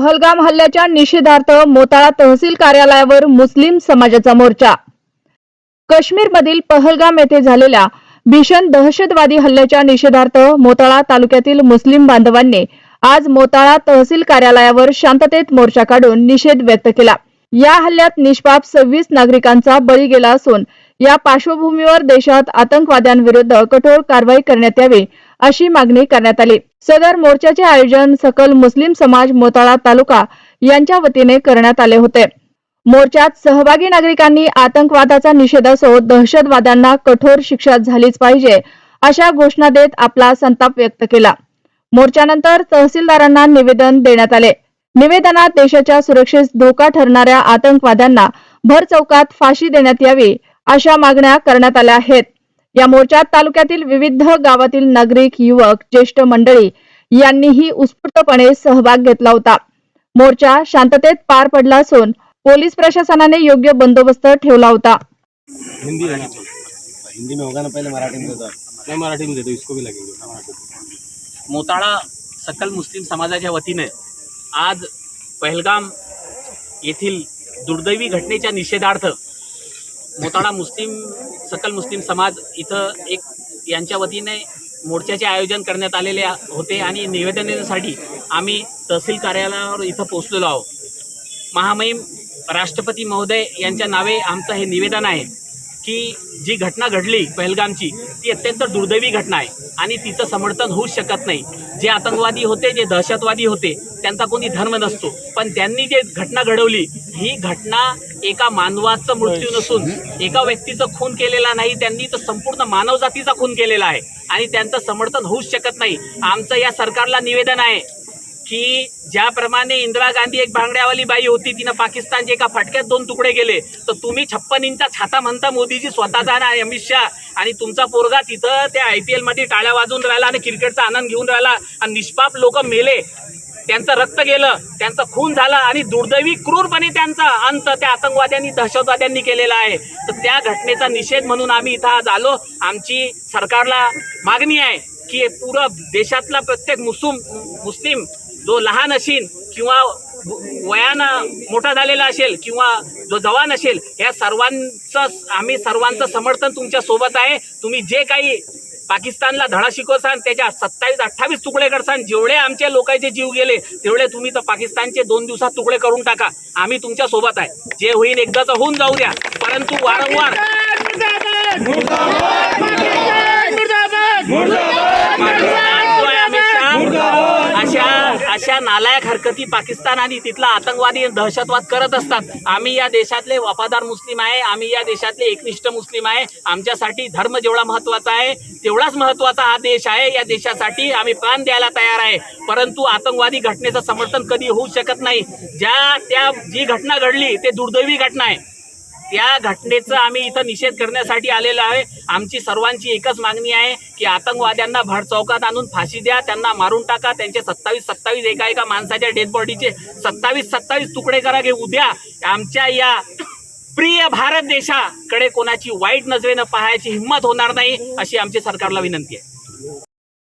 पहलगाम हल्ल्याच्या निषेधार्थ मोताळा तहसील कार्यालयावर मुस्लिम समाजाचा मोर्चा. काश्मीरमधील पहलगाम येथे झालेल्या भीषण दहशतवादी हल्ल्याच्या निषेधार्थ मोताळा तालुक्यातील मुस्लिम बांधवांनी आज मोताळा तहसील कार्यालयावर शांततेत मोर्चा काढून निषेध व्यक्त केला. या हल्ल्यात निष्पाप सव्वीस नागरिकांचा बळी गेला असून या पार्श्वभूमीवर देशात आतंकवाद्यांविरुद्ध कठोर कारवाई करण्यात यावी अशी मागणी करण्यात आली. सदर मोर्चाचे आयोजन सकल मुस्लिम समाज मोताळा तालुका यांच्या वतीने करण्यात आले होते. मोर्चात सहभागी नागरिकांनी आतंकवादाचा निषेध असो दहशतवाद्यांना कठोर शिक्षा झालीच पाहिजे अशा घोषणा देत आपला संताप व्यक्त केला. मोर्चानंतर तहसीलदारांना निवेदन देण्यात आले. निवेदनात देशाच्या सुरक्षेस धोका ठरणाऱ्या आतंकवाद्यांना भर चौकात फाशी देण्यात यावी अशा मागण्या करण्यात आल्या आहेत. या मोर्चात तालुक्यातील विविध गावातील नागरिक युवक ज्येष्ठ मंडळी यांनीही उत्स्फूर्तपणे सहभाग घेतला होता. मोर्चा शांततेत पार पडला असून पोलीस प्रशासनाने योग्य बंदोबस्त ठेवला होता. हिंदी में होगा ना पहले मराठी में होता. मैं मराठी में दे दो इसको भी लगेंगे. मोताळा सकल मुस्लिम समाजाच्या वतीने आज पहलगाम येथील दुर्दैवी घटनेच्या निषेधार्थ मोताळा मुस्लिम सकल मुस्लिम समाज इथं एक यांच्या वतीने मोर्चाचे आयोजन करण्यात आलेले होते आणि निवेदनासाठी आम्ही तहसील कार्यालयावर इथं पोहोचलेलो आहोत. महामहिम राष्ट्रपती महोदय यांच्या नावे आमचं हे निवेदन आहे की जी घटना घडली पहलगामची ती अत्यंत दुर्दैवी घटना आहे आणि तिचं समर्थन होऊच शकत नाही. जे आतंकवादी होते जे दहशतवादी होते त्यांचा कोणी धर्म नसतो. पण त्यांनी जे घटना घडवली ही घटना एका मानवाचा मृत्यू नसून एका व्यक्तीचं खून केलेला नाही त्यांनी तर संपूर्ण मानवजातीचा खून केलेला आहे. आणि त्यांचं समर्थन होऊच शकत नाही. आमचं या सरकारला निवेदन आहे की ज्याप्रमाणे इंदिरा गांधी एक भांगड्यावाली बाई होती तिनं पाकिस्तानचे एका फटक्यात दोन तुकडे गेले तर तुम्ही छप्पन इंचा छाता म्हणता मोदीजी स्वतःचा ना अमित शहा. आणि तुमचा पोरगा तिथं त्या आय पी एलमध्ये टाळ्या वाजवून राहिला आणि क्रिकेटचा आनंद घेऊन राहिला. आणि निष्पाप लोक मेले. त्यांचं रक्त गेलं त्यांचं खून झालं आणि दुर्दैवी क्रूरपणे त्यांचा अंत त्या आतंकवाद्यांनी दहशतवाद्यांनी केलेला आहे. तर त्या घटनेचा निषेध म्हणून आम्ही इथं आज आलो. आमची सरकारला मागणी आहे की पुरं देशातला प्रत्येक मुस्लिम मुस्लिम जो लहान असेल किंवा वयानं मोठा झालेला असेल किंवा जो जवान असेल या सर्वांचं आम्ही सर्वांचं समर्थन तुमच्यासोबत आहे. तुम्ही जे काही पाकिस्तानला धडा शिकवसान त्याच्या सत्तावीस अठ्ठावीस तुकडे करसान. जेवढे आमच्या लोकांचे जीव गेले तेवढे तुम्ही तर पाकिस्तानचे दोन दिवसात तुकडे करून टाका. आम्ही तुमच्यासोबत आहे. जे होईल एकदाच होऊन जाऊ द्या. परंतु वारंवार पाकिस्तान जो आहे अमित शहा, अशा अशा नालायक हरकती पाकिस्तान आणि तिथला आतंकवादी दहशतवाद करत असतात. आम्ही या देशातले वफादार मुस्लिम आहे. आम्ही या देशातले एकनिष्ठ मुस्लिम आहे. आमच्यासाठी धर्म जेवढा महत्त्वाचा आहे तेवढाच महत्त्वाचा हा देश आहे. या देशासाठी आम्ही प्राण द्यायला तयार आहे. परंतु आतंकवादी घटनेचं समर्थन कधी होऊ शकत नाही. ज्या त्या जी घटना घडली ते दुर्दैवी घटना आहे. त्या घटनेचा आम्ही इथं निषेध करण्यासाठी आलेलो आहे. आमची सर्वांची एकच मागणी आहे की आतंकवाद्यांना भर चौकात आणून फाशी द्या त्यांना मारून टाका त्यांचे सत्तावीस सत्तावीस एका एका माणसाच्या डेड बॉडीचे सत्तावीस सत्तावीस तुकडे करा की उद्या आमच्या या प्रिय भारत देशाकडे कोणाची वाईट नजरेनं पाहायची हिंमत होणार नाही अशी आमची सरकारला विनंती आहे.